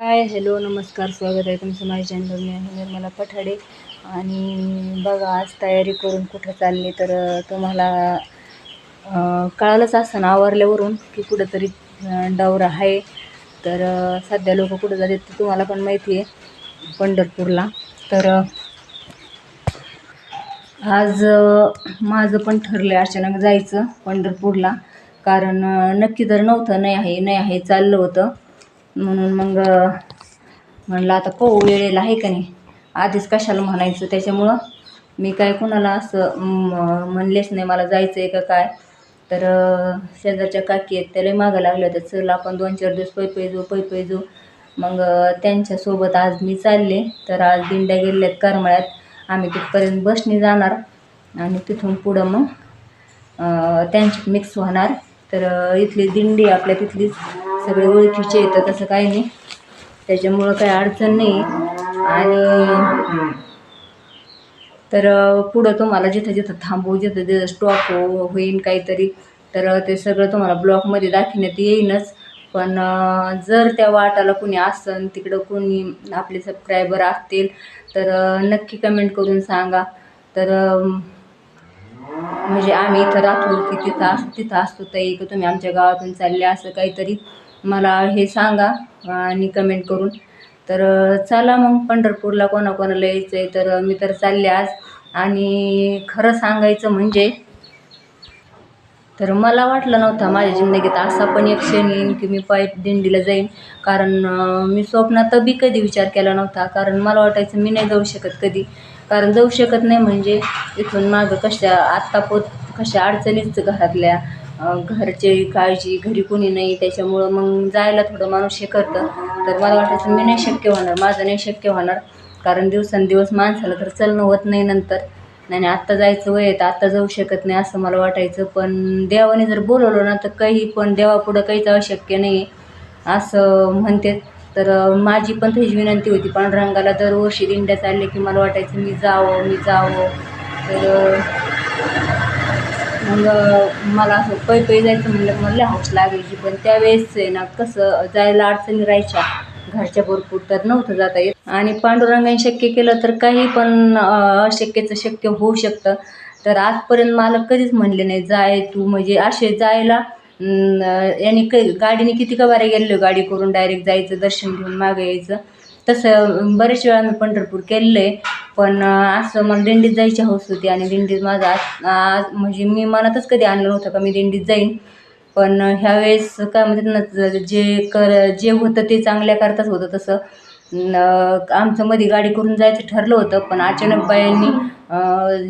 Hi hello नमस्कार स्वागत आहे तुमचं माझ्या चॅनल मी आहे निर्मला पठाडे. आणि बघा आज तयारी करून कुठं चालली तर तुम्हाला कळालंच असं ना आवरल्यावरून की कुठंतरी अं, आहे. तर सध्या लोक कुठं जातात ते तुम्हाला पण माहिती आहे पंढरपूरला. तर आज माझं पण ठरलं आहे अचानक जायचं पंढरपूरला. कारण नक्की तर नव्हतं नाही आहे नाही आहे चाललं होतं. म्हणून मग म्हणलं आता पाहू वेळेला आहे का नाही. आधीच कशाला म्हणायचं त्याच्यामुळं. मी काय कुणाला असं म- म्हणलेच नाही मला जायचं आहे का काय. तर शेजारच्या काकी आहेत त्याला मागं लागलं होतं. चल आपण दोन चार दिवस पै पै जाऊ पै पै जाऊ. मग त्यांच्यासोबत आज मी चालले. तर आज दिंड्या गेलेल्या आहेत करमळ्यात. आम्ही तिथपर्यंत बसने जाणार. आणि तिथून पुढं मग त्यांची त्यांच्यात मिक्स होणार. तर इथली दिंडी आपल्या तिथलीच सगळे ओळखीचे येतं तसं काही नाही. त्याच्यामुळं काही अडचण नाही. आणि तर पुढं तुम्हाला जिथं जिथं थांबू जिथं जिथं स्टॉप हो होईन काहीतरी तर ते सगळं तुम्हाला ब्लॉकमध्ये दाखवण्यात येईनच. पण जर त्या वाटाला कुणी असन तिकडं कुणी आपले सबस्क्रायबर असतील तर नक्की कमेंट करून सांगा. तर म्हणजे आम्ही इथं राहतो की तिथं अस तिथं असतो ताई की तुम्ही आमच्या गावातून चालले असं काहीतरी मला हे सांगा आणि कमेंट करून. तर चला मग पंढरपूरला कोणाकोणाला यायचं आहे तर मी तर चालले आज. आणि खरं सांगायचं म्हणजे तर मला वाटलं नव्हतं माझ्या जिंदगीत असा पण एक क्षण येईन की मी पाय दिंडीला जाईन. कारण मी स्वप्नात बी कधी विचार केला नव्हता. कारण मला वाटायचं मी नाही जाऊ शकत कधी. कारण जाऊ शकत नाही म्हणजे इथून मागं कशा आत्ता पोत कशा अडचणीच घरातल्या घरचे काळजी घरी कोणी नाही त्याच्यामुळं मग जायला थोडं माणूस हे करतं. तर मला वाटायचं मी नाही शक्य होणार माझं नाही शक्य होणार. कारण दिवसेंदिवस माणसाला तर चलणं होत नाही नंतर. नाही आत्ता जायचं वय तर आत्ता जाऊ शकत नाही असं मला वाटायचं. पण देवाने जर बोलवलं ना तर काही पण देवापुढं काहीच अशक्य नाही असं म्हणते तर माझी पण त्याची विनंती होती पांडुरंगाला दरवर्षी दिंड्या चालले की मला वाटायचं मी जावं मी जावं. तर मग मला असं पै पै जायचं म्हणलं मला लय हौस लागायची. पण त्यावेळेस आहे ना कसं जायला अडचणी राहायच्या. घरच्या भरपूर तर नव्हतं जाता येत. आणि पांडुरंगाने शक्य केलं तर काही पण अशक्यचं शक्य होऊ शकतं. तर आजपर्यंत मला कधीच म्हणले नाही जाय तू. म्हणजे असे जायला याने क गाडीने किती का गेलेलो गाडी करून डायरेक्ट जायचं दर्शन घेऊन मागे यायचं. तसं बरेच वेळा मी पंढरपूर केलेलं आहे. पण असं मला दिंडीत जायची हौस होती आणि दिंडीत माझा आज आज म्हणजे मी मनातच कधी आणलं नव्हतं का मी दिंडीत जाईन. पण ह्यावेळेस काय म्हणतात ना जे कर जे होतं ते चांगल्या करताच होतं तसं. आमचं मध्ये गाडी करून जायचं ठरलं होतं पण अचानक बायांनी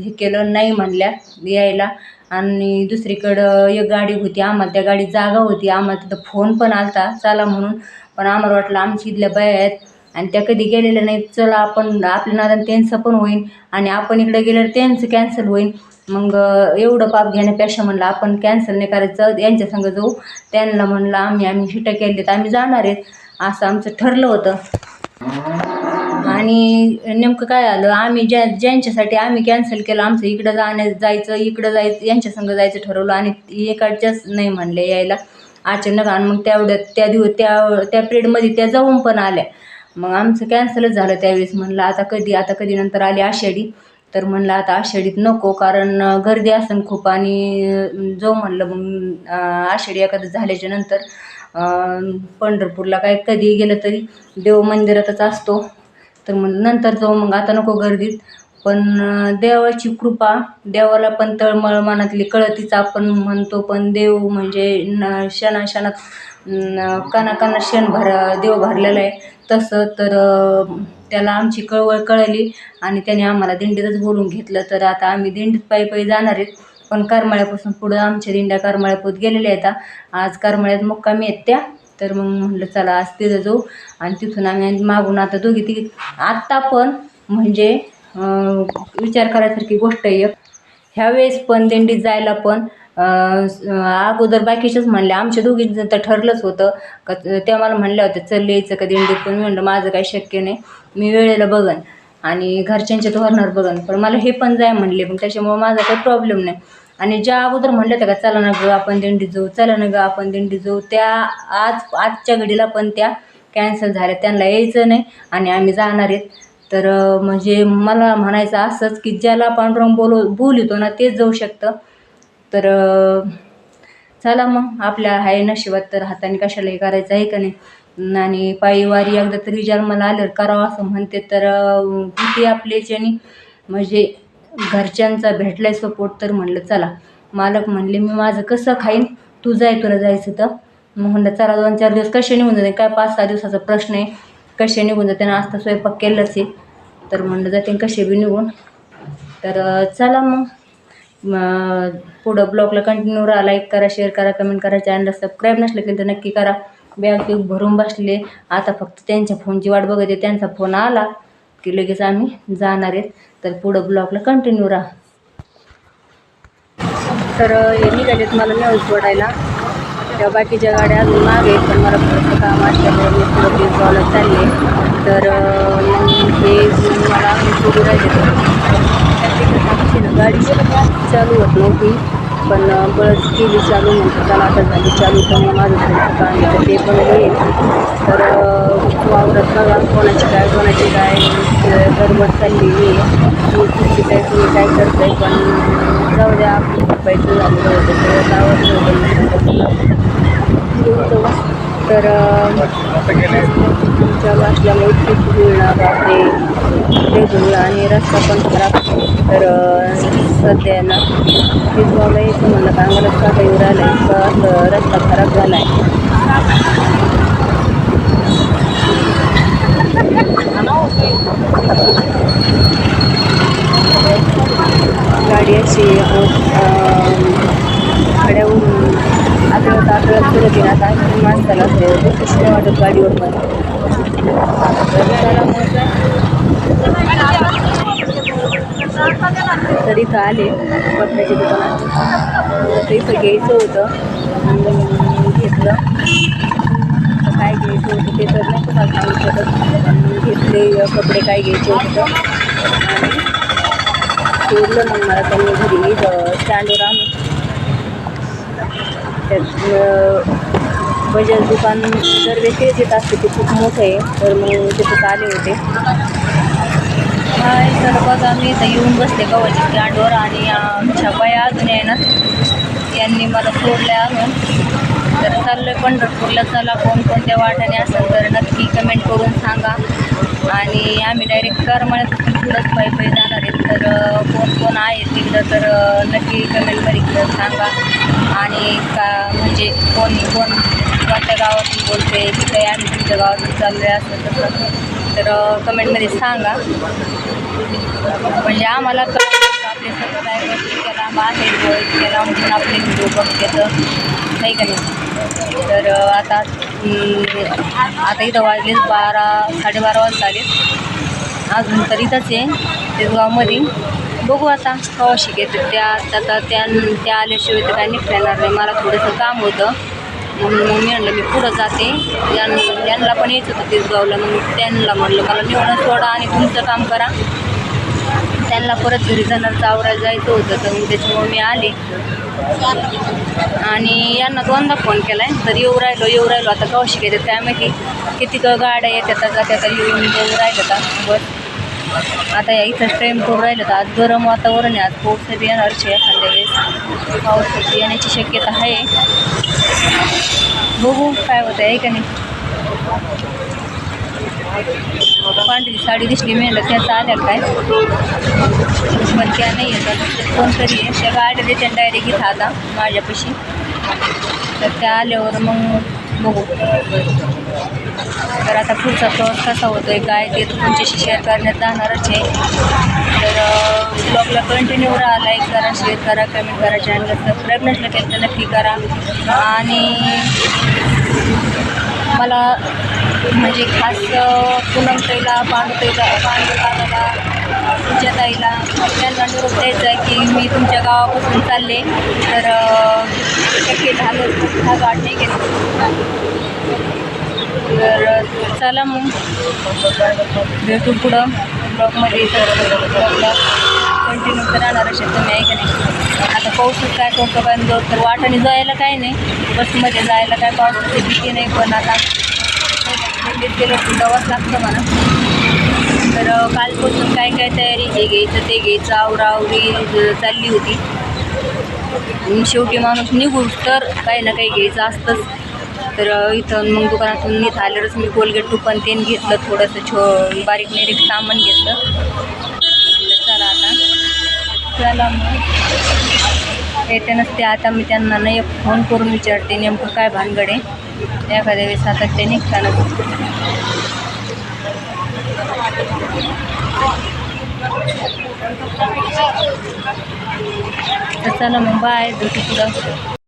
हे केलं नाही म्हणल्या यायला. आणि दुसरीकडं एक गाडी होती आम्हाला त्या गाडीत जागा होती. आम्हाला तिथं फोन पण आलता चला म्हणून. पण आम्हाला वाटलं आमची इथल्या बाया आहेत आणि त्या कधी गेलेल्या नाहीत. चला आपण आपल्या नादान त्यांचं पण होईन आणि आपण इकडे गेल्यावर त्यांचं कॅन्सल होईन. मग एवढं पाप घेण्यापेक्षा म्हणलं आपण कॅन्सल नाही करायचं. यांच्या संग जाऊ. त्यांना म्हणलं आम्ही आम्ही हिटं केलेत आम्ही जाणार आहेत. असं आमचं ठरलं होतं. आणि नेमकं काय आलं? आम्ही ज्या ज्यांच्यासाठी आम्ही कॅन्सल केलं आमचं इकडं जाण्या जायचं इकडं जायचं यांच्या संग जायचं ठरवलं आणि एकाच्याच नाही म्हणले यायला. अचानक आणि मग तेवढ्यात त्या दिवस त्या त्या पिरियडमध्ये त्या जाऊन पण आल्या. मग आमचं कॅन्सलच झालं त्यावेळेस. म्हणलं आता कधी आता कधी नंतर आली आषाढी? तर म्हणलं आता आषाढीत नको कारण गर्दी असेल खूप आणि जाऊ म्हणलं मग आषाढी एखादं झाल्याच्यानंतर पंढरपूरला काय कधी गेलं तरी देव मंदिरातच असतो. तर मग नंतर जाऊ मग आता नको गर्दीत. पण देवाची कृपा देवाला पण तळमळ मनातली कळतीच आपण म्हणतो पण देव म्हणजे न क्षणा क्षणात कानाकाना काना क्षण भर देव भरलेला आहे. तसं तर त्याला आमची कळवळ कळली आणि त्याने आम्हाला दिंडीतच बोलून घेतलं. तर आता आम्ही दिंडीत पायी पायी जाणार आहेत पण करमाळ्यापासून पुढं आमच्या दिंड्या करमाळ्यापूत गेलेल्या आहेत. आज करमाळ्यात मुक्कामी आहेत त्या. तर मग म्हटलं चला आज तिथं जाऊ. आणि तिथून आम्ही मागून आता दोघी तिघी आत्ता पण म्हणजे विचार करायसारखी गोष्ट एक. ह्यावेळेस पण दिंडीत जायला पण अगोदर बाकीच्याच म्हणल्या आमच्या दोघींचं तर ठरलंच होतं. का त्या मला म्हणल्या होत्या चल यायचं का दिंडीत? पण म्हणलं माझं काही शक्य नाही. मी वेळेला बघन आणि घरच्यांच्या धोरणावर बघन. पण मला हे पण जाय म्हणले पण त्याच्यामुळं माझा काही प्रॉब्लेम नाही. आणि ज्या अगोदर म्हणलं होतं का चला ना गं आपण दिंडीत जाऊ चला ना गं आपण दिंडी जाऊ त्या आज आजच्या घडीला पण त्या कॅन्सल झाल्या. त्यांना यायचं नाही आणि आम्ही जाणार आहेत. तर म्हणजे मला म्हणायचं असंच की ज्याला पांडुरंग बोलव बोलितो ना तेच जाऊ शकतं. तर चला मग आपल्या आहे नशिबात तर हाताने कशालाही करायचं आहे का नाही? आणि पायी वारी एकदा तरी जन्माला आल्यावर करावं असं म्हणते तर किती आपल्याच्यानी म्हणजे घरच्यांचा भेटलाय सपोर्ट तर म्हणलं चला. मालक म्हणले मी माझं कसं खाईन? तू जाय तुला जायचं तर. मग म्हणलं चला दोन चार दिवस कसे निघून जाते काय पाच सहा दिवसाचा प्रश्न आहे. कसे निघून जाते ना आता स्वयंपाक केलाच आहे. तर म्हणलं जाते कसे बी निघून. तर चला मग. पुढं ब्लॉगला कंटिन्यू राहा लाईक करा शेअर करा कमेंट करा चॅनलला सबस्क्राईब नसलं की तर नक्की करा. बॅग बिग भरून बसले. आता फक्त त्यांच्या फोनची वाट बघत आहे त्यांचा फोन आला. की लगेच आम्ही जाणार आहेत. तर पुढं ब्लॉगला कंटिन्यू राहा. तर हे निघालेत मला न्यूज सोडायला त्या बाकीच्या गाड्या अजून मागे आहेत पण मला थोडंसं काम असल्यामुळे मी पुढं पिंपळाला चालले. तर मग हे मला सुरू राहिले. गाडी चालू होत नव्हती. पण बळच केली चालू म्हणतो त्याला आता झाली चालू पण माझं थोडंसं तर ते पण होईल तर अं, वावरात बघा कोणाची काय कोणाची काय. अं, गडबड चाललेली आहे मी कुठली काय तुम्ही काय करताय पण जाऊ द्या आपली पैसे झालेलं होतं सगळं गावात होतं. तर अं, चालू असल्यामुळे खूप धुळणा बापरे. ते धुळ आणि रस्ता पण खराब. तर सध्या ना पिंपळाला यायचं म्हणलं का आम्हाला का काही राहिलं आहे असं रस्ता खराब झाला आहे गाडी अशी खड्यावरून आदळत आपल्याला फिरत येईल आता माणसाला असं कृष्ण वाटत गाडीवर पण तर तर इथं आले कपड्याच्या दुकानात. तर इथं घ्यायचं होतं. घेतलं. काय घ्यायचं होतं ते तर नाही तुम्हाला सांगू शकत. घेतले कपडे काय घ्यायचे होतं आणि सोडलं मग मला त्यांनी घरी. स्टँडवर आणून त्यात अं, दुकान जर दरवेळेस येत असते ते खूप मोठं आहे. तर मग तिथं आले होते. हाय तर बघा मी इथं येऊन बसले गव्हाच्या स्टँडवर आणि आमच्या बाया अजून आहे ना यांनी मला सोडल्या अजून. तर चाललोय पंढरपूरला चला कोणकोणत्या वाटाने असेल तर नक्की कमेंट करून सांगा. आणि आम्ही डायरेक्ट करमळ्यात पुढंच पायी पायी जाणार आहेत. तर कोण कोण आहे तिकडं तर नक्की कमेंटमध्ये इकडं सांगा. आणि का म्हणजे कोण कोण कोणत्या गावातून बोलते तिथे आम्ही तुमच्या गावातून चाललो आहे असं तसं. तर कमेंटमध्ये सांगा. म्हणजे आम्हाला आपले सबस्क्रायबर इतक्या लांब आहेत व इतक्या आपले व्हिडिओ बघते तर नाही का नाही? तर आता आता इथं वाजले बारा साडेबारा वाजता आले. अजून तर इथंच आहे तेजगावमध्ये बघू आता कवा शिकायचं त्या आता त्या त्या आल्याशिवाय तर काय निघता नाही. मला थोडंसं काम होतं. म्हणून मग मी म्हणलं मी पुढं जाते. यां- यांना पण यायचं होतं तेजगावला मग त्यांना म्हणलं मला निवडून सोडा आणि तुमचं काम करा. त्यांना परत घरी जाणार आवरायला जायचं होतं तर मग त्याच्यामुळे मी आले. आणि यांना दोनदा फोन केला आहे तर येऊ राहिलो येऊ राहिलो. आता कवा शिकायचं? काय माहिती किती गाड्या येतात जात्या तर येऊन येऊ राहिलं का बस. आता या इथं ट्रेन करून राहिलं तर आज गरम वातावरण आहे. आज पाऊस येणारची एखाद्या वेळेस. पाऊस येण्याची शक्यता आहे. बघू काय होतं आहे का नाही? पांढरी साडी दिसली मी म्हणलं त्याचा आल्या काय? पण त्या नाही येतात कोणतरी आहे. त्या गाड्या देत्या डायरेक्ट इथं आता माझ्यापाशी. तर त्या आल्यावर मग बघू. तर आता पुढचा प्रवास कसा होतो आहे काय ते तुमच्याशी शेअर करण्यात जाणारच आहे. तर ब्लॉगला कंटिन्यू राहा लाईक करा शेअर करा कमेंट करा चॅनलला सबस्क्राईब नसलं केलं तर नक्की करा. आणि मला म्हणजे खास पूनम ताईला पांडू ताईला तुमच्या ताईला त्यांना निरोप द्यायचा आहे की मी तुमच्या गावापासून चालले. तर शक्य झालं खूप वाट नाही केलं तर चला मग. भेटू पुढं. ब्लॉगमध्ये तर ब्लॉगला. कंटिन्यू तर राहणार आहे तुम्ही ऐका नाही? आता पाऊसच काय करतो काय तर वाटाने जायला काय नाही. बसमध्ये जायला काय पावसाची भीती नाही पण आता सांगित गेलं की लागतं मला. तर कालपासून काय काय तयारी हे घ्यायचं ते घ्यायचं आवरावरी चालली होती. शेवटी माणूस निघू तर काही ना काही घ्यायचं असतंच. तर इथं मग दुकानातून मी आल्यावरच मी कोलगेट टुपन तेन घेतलं थोडंसं छो बारीक निरीक सामान घेतलं. चला मग येते नसते. आता मी त्यांना नाही फोन करून विचारते नेमकं काय भानगड आहे. एखाद्या वेळेस आता ते निघताना तर चला मग बाय भेटू पुढं